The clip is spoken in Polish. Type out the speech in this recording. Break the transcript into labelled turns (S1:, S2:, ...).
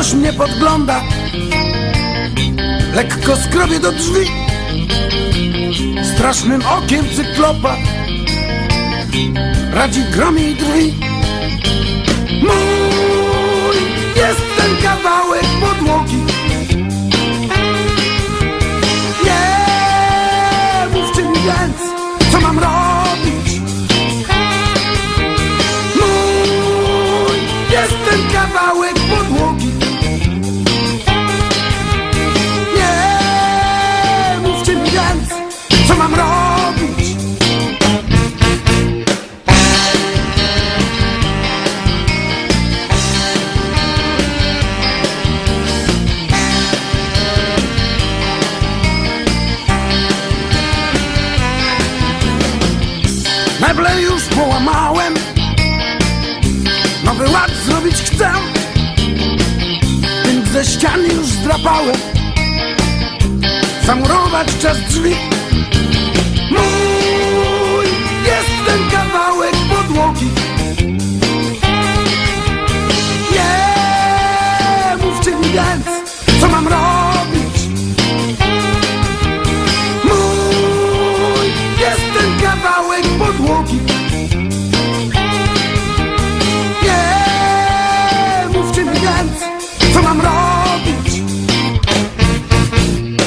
S1: Ktoś mnie podgląda. Lekko skrobie do drzwi. Strasznym okiem cyklopa. Radzi gromie i drwi. Mój jest ten kawałek podłogi. Nie mówcie mi więc, co mam robić. Mój jest ten kawałek podłogi Meble już połamałem. Nowy ład zrobić chcę. Tynk ze ściany już zdrapałem. Zamurować czas drzwi